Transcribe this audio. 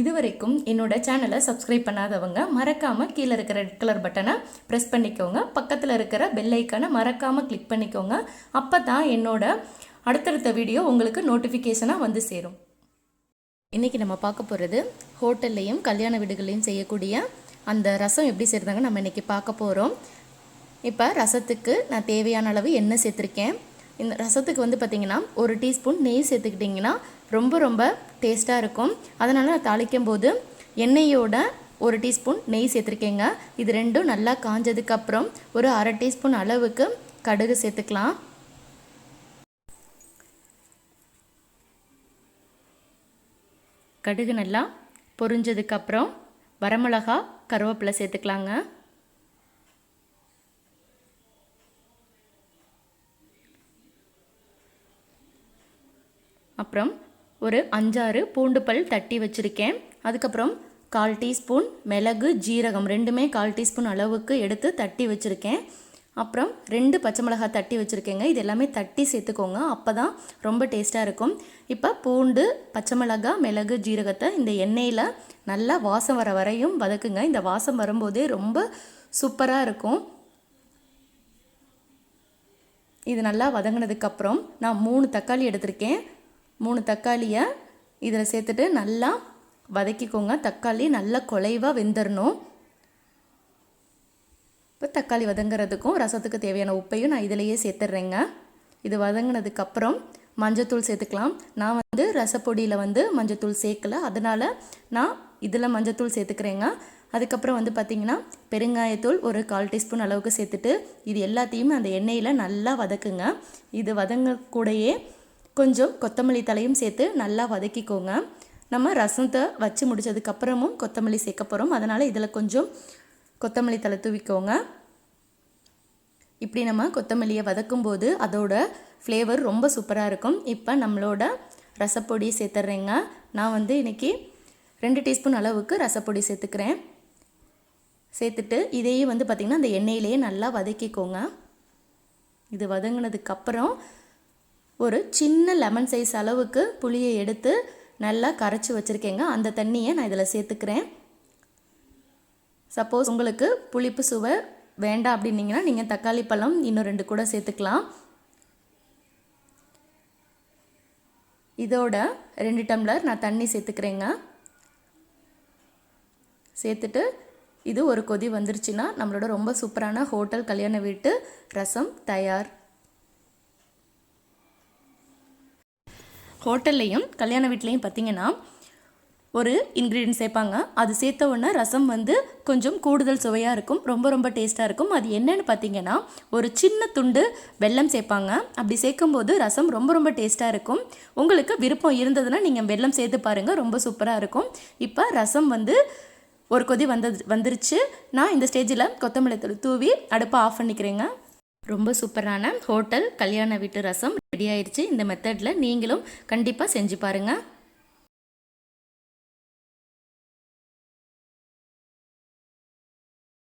இதுவரைக்கும் என்னோட சேனலை சப்ஸ்கிரைப் பண்ணாதவங்க மறக்காமல் கீழே இருக்கிற ரெட் கலர் பட்டனை ப்ரெஸ் பண்ணிக்கோங்க. பக்கத்தில் இருக்கிற பெல் ஐக்கானை மறக்காமல் கிளிக் பண்ணிக்கோங்க. அப்போ தான் என்னோட அடுத்தடுத்த வீடியோ உங்களுக்கு நோட்டிஃபிகேஷனாக வந்து சேரும். இன்றைக்கி நம்ம பார்க்க போகிறது ஹோட்டல்லையும் கல்யாண வீடுகள்லையும் செய்யக்கூடிய அந்த ரசம் எப்படி செய்கிறதாங்க நம்ம இன்றைக்கி பார்க்க போகிறோம் இப்போ ரசத்துக்கு நான் தேவையான அளவு எண்ணெய் சேர்த்துருக்கேன். இந்த ரசத்துக்கு வந்து பார்த்திங்கன்னா ஒரு டீஸ்பூன் நெய் சேர்த்துக்கிட்டிங்கன்னா ரொம்ப ரொம்ப டேஸ்ட்டாக இருக்கும். அதனால் நான் தாளிக்கும் போது எண்ணெயோட ஒரு டீஸ்பூன் நெய் சேர்த்துருக்கேங்க. இது ரெண்டும் நல்லா காஞ்சதுக்கப்புறம் ஒரு அரை டீஸ்பூன் அளவுக்கு கடுகு சேர்த்துக்கலாம். கடுகு நல்லா பொரிஞ்சதுக்கப்புறம் வரமிளகா கருவேப்பிலை சேர்த்துக்கலாங்க. அப்புறம் ஒரு அஞ்சாறு பூண்டு பல் தட்டி வச்சுருக்கேன். அதுக்கப்புறம் கால் டீஸ்பூன் மிளகு ஜீரகம் ரெண்டுமே கால் டீஸ்பூன் அளவுக்கு எடுத்து தட்டி வச்சுருக்கேன். அப்புறம் ரெண்டு பச்சை மிளகாய் தட்டி வச்சுருக்கேங்க. இது எல்லாமே தட்டி சேர்த்துக்கோங்க. அப்போ தான் ரொம்ப டேஸ்ட்டாக இருக்கும். இப்போ பூண்டு பச்சை மிளகாய் மிளகு ஜீரகத்தை இந்த எண்ணெயில் நல்லா வாசம் வர வரையும் வதக்குங்க. இந்த வாசம் வரும்போதே ரொம்ப சூப்பராக இருக்கும். இது நல்லா வதங்கினதுக்கப்புறம் நான் மூணு தக்காளி எடுத்திருக்கேன். மூணு தக்காளியை இதில் சேர்த்துட்டு நல்லா வதக்கிக்கோங்க. தக்காளி நல்லா குலைவாக வெந்துடணும் இப்போ தக்காளி வதங்குறதுக்கும் ரசத்துக்கு தேவையான உப்பையும் நான் இதிலையே சேர்த்துட்றேங்க இது வதங்கினதுக்கப்புறம் மஞ்சத்தூள் சேர்த்துக்கலாம். நான் வந்து ரசப்பொடியில் வந்து மஞ்சத்தூள் சேர்க்கல. அதனால் நான் இதில் மஞ்சத்தூள் சேர்த்துக்கிறேங்க. அதுக்கப்புறம் வந்து பார்த்திங்கன்னா பெருங்காயத்தூள் ஒரு கால் டீஸ்பூன் அளவுக்கு சேர்த்துட்டு இது எல்லாத்தையுமே அந்த எண்ணெயில் நல்லா வதக்குங்க. இது வதங்க கூடயே கொஞ்சம் கொத்தமல்லி தலையும் சேர்த்து நல்லா வதக்கிக்கோங்க. நம்ம ரசத்தை வச்சு முடித்ததுக்கப்புறமும் கொத்தமல்லி சேர்க்க போகிறோம் அதனால் இதில் கொஞ்சம் கொத்தமல்லி தலை தூவிக்கோங்க. இப்படி நம்ம கொத்தமல்லியை வதக்கும்போது அதோட ஃப்ளேவர் ரொம்ப சூப்பராக இருக்கும். இப்போ நம்மளோட ரசப்பொடி சேர்த்துட்றேங்க நான் வந்து இன்றைக்கி ரெண்டு டீஸ்பூன் அளவுக்கு ரசப்பொடி சேர்த்துக்கிறேன். சேர்த்துட்டு இதையே வந்து பார்த்திங்கன்னா அந்த எண்ணெயிலேயே நல்லா வதக்கிக்கோங்க. இது வதங்கினதுக்கப்புறம் ஒரு சின்ன லெமன் சைஸ் அளவுக்கு புளியை எடுத்து நல்லா கரைச்சி வச்சுருக்கேங்க. அந்த தண்ணியை நான் இதில் சேர்த்துக்கிறேன். சப்போஸ் உங்களுக்கு புளிப்பு சுவை வேண்டாம் அப்படின்னீங்கன்னா நீங்கள் தக்காளி பழம் இன்னும் ரெண்டு கூட சேர்த்துக்கலாம். இதோட ரெண்டு டம்ளர் நான் தண்ணி சேர்த்துக்கிறேங்க. சேர்த்துட்டு இது ஒரு கொதி வந்துருச்சுன்னா நம்மளோட ரொம்ப சூப்பரான ஹோட்டல் கல்யாண வீட்டு ரசம் தயார். ஹோட்டல்லையும் கல்யாண வீட்லேயும் பார்த்தீங்கன்னா ஒரு இன்க்ரீடியன்ட் சேர்ப்பாங்க அது சேர்த்த உடனே ரசம் வந்து கொஞ்சம் கூடுதல் சுவையாக இருக்கும் ரொம்ப ரொம்ப டேஸ்ட்டாக இருக்கும். அது என்னென்னு பார்த்தீங்கன்னா ஒரு சின்ன துண்டு வெல்லம் சேர்ப்பாங்க அப்படி சேர்க்கும்போது ரசம் ரொம்ப ரொம்ப டேஸ்ட்டாக இருக்கும். உங்களுக்கு விருப்பம் இருந்ததுன்னா நீங்கள் வெல்லம் சேர்த்து பாருங்கள் ரொம்ப சூப்பராக இருக்கும். இப்போ ரசம் வந்து ஒரு கொதி வந்தது வந்துருச்சு. நான் இந்த ஸ்டேஜில் கொத்தமல்லி தூள் தூவி அடுப்பை ஆஃப் பண்ணிக்கிறேங்க. ரொம்ப சூப்பரான ஹோட்டல் கல்யாண வீட்டு ரசம் ரெடி ஆயிடுச்சு இந்த மெத்தடில் நீங்களும் கண்டிப்பாக செஞ்சு பாருங்கள்